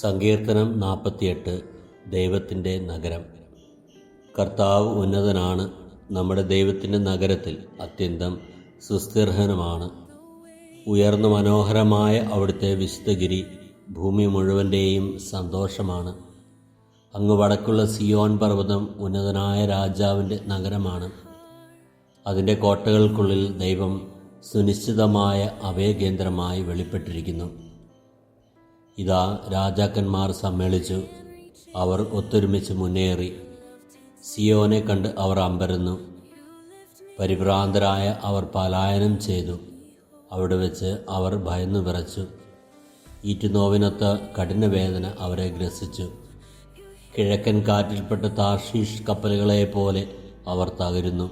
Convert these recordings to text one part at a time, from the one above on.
സങ്കീർത്തനം നാൽപ്പത്തിയെട്ട് ദൈവത്തിന്റെ നഗരം. കർത്താവ് ഉന്നതനാണ്. നമ്മുടെ ദൈവത്തിന്റെ നഗരത്തിൽ അത്യന്തം സുസ്ഥിർഹനുമാണ്. ഉയർന്ന മനോഹരമായ അവിടുത്തെ വിശുദ്ധഗിരി ഭൂമി മുഴുവന്റെയും സന്തോഷമാണ്. അങ്ങ് വടക്കുള്ള സിയോൻ പർവതം ഉന്നതനായ രാജാവിന്റെ നഗരമാണ്. അതിന്റെ കോട്ടകൾക്കുള്ളിൽ ദൈവം സുനിശ്ചിതമായ അഭയകേന്ദ്രമായി വെളിപ്പെട്ടിരിക്കുന്നു. ഇതാ രാജാക്കന്മാർ സമ്മേളിച്ചു. അവർ ഒത്തൊരുമിച്ച് മുന്നേറി. സിയോനെ കണ്ട് അവർ അമ്പരന്നു. പരിഭ്രാന്തരായ അവർ പലായനം ചെയ്തു. അവിടെ വെച്ച് അവർ ഭയന്നു വിറച്ചു. ഈറ്റുനോവിനൊത്ത കഠിനവേദന അവരെ ഗ്രസിച്ചു. കിഴക്കൻ കാറ്റിൽപ്പെട്ട താർഷീഷ് കപ്പലുകളെ പോലെ അവർ തകരുന്നു.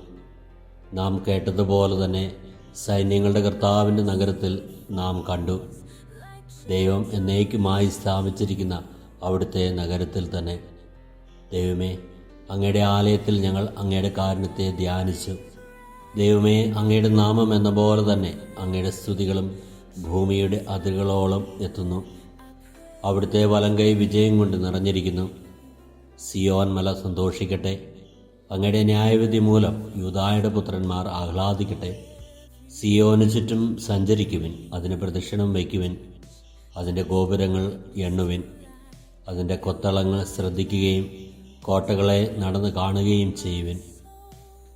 നാം കേട്ടതുപോലെ തന്നെ സൈന്യങ്ങളുടെ കർത്താവിന്റെ നഗരത്തിൽ നാം കണ്ടു. ദൈവം എന്നേക്കുമായി സ്ഥാപിച്ചിരിക്കുന്ന അവിടുത്തെ നഗരത്തിൽ തന്നെ. ദൈവമേ അങ്ങയുടെ ആലയത്തിൽ ഞങ്ങൾ അങ്ങയുടെ കാരണത്തെ ധ്യാനിച്ചു. ദൈവമേ അങ്ങയുടെ നാമം എന്ന പോലെ തന്നെ അങ്ങയുടെ സ്തുതികളും ഭൂമിയുടെ അതിരുകളോളം എത്തുന്നു. അവിടുത്തെ വലങ്കൈ വിജയം കൊണ്ട് നിറഞ്ഞിരിക്കുന്നു. സിയോൻ മല സന്തോഷിക്കട്ടെ. അങ്ങയുടെ ന്യായവിധി മൂലം യുദായുടെ പുത്രന്മാർ ആഹ്ലാദിക്കട്ടെ. സിയോന് ചുറ്റും സഞ്ചരിക്കുവിൻ അതിന് പ്രദക്ഷിണം വയ്ക്കുവിൻ. അതിന്റെ ഗോപുരങ്ങൾ എണ്ണുവിൻ. അതിന്റെ കൊത്തളങ്ങൾ ശ്രദ്ധിക്കുകയും കോട്ടകളെ നടന്ന് കാണുകയും ചെയ്യുവിൻ.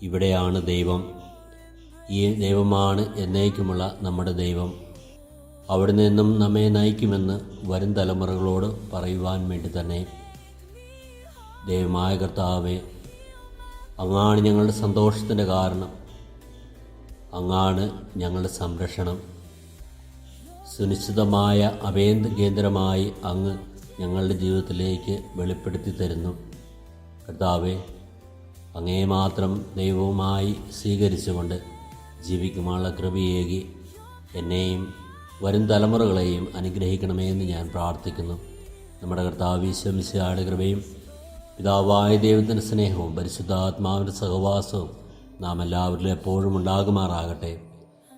ഇവിടെയാണ് ദൈവം. ഈ ദൈവമാണ് എന്നേക്കുമുള്ള നമ്മുടെ ദൈവം. അവിടെ നിന്നും നമ്മെ നയിക്കുമെന്ന് വരും തലമുറകളോട് പറയുവാൻ വേണ്ടി തന്നെ. ദൈവമായ കർത്താവെ അങ്ങാണ് ഞങ്ങളുടെ സന്തോഷത്തിന്റെ കാരണം. അങ്ങാണ് ഞങ്ങളുടെ സംരക്ഷണം. സുനിശ്ചിതമായ അഭേന്ത കേന്ദ്രമായി അങ്ങ് ഞങ്ങളുടെ ജീവിതത്തിലേക്ക് വെളിപ്പെടുത്തി തരുന്നു. കർത്താവെ അങ്ങേ മാത്രം ദൈവവുമായി സ്വീകരിച്ചുകൊണ്ട് ജീവിക്കുവാനുള്ള കൃപയേകി എന്നെയും വരും തലമുറകളെയും അനുഗ്രഹിക്കണമേ എന്ന് ഞാൻ പ്രാർത്ഥിക്കുന്നു. നമ്മുടെ കർത്താവ് ഈശ്വമിശയുടെ കൃപയും പിതാവായ ദൈവത്തിന്റെ സ്നേഹവും പരിശുദ്ധാത്മാവിന്റെ സഹവാസവും നാം എല്ലാവരിലും എപ്പോഴും ഉണ്ടാകുമാറാകട്ടെ.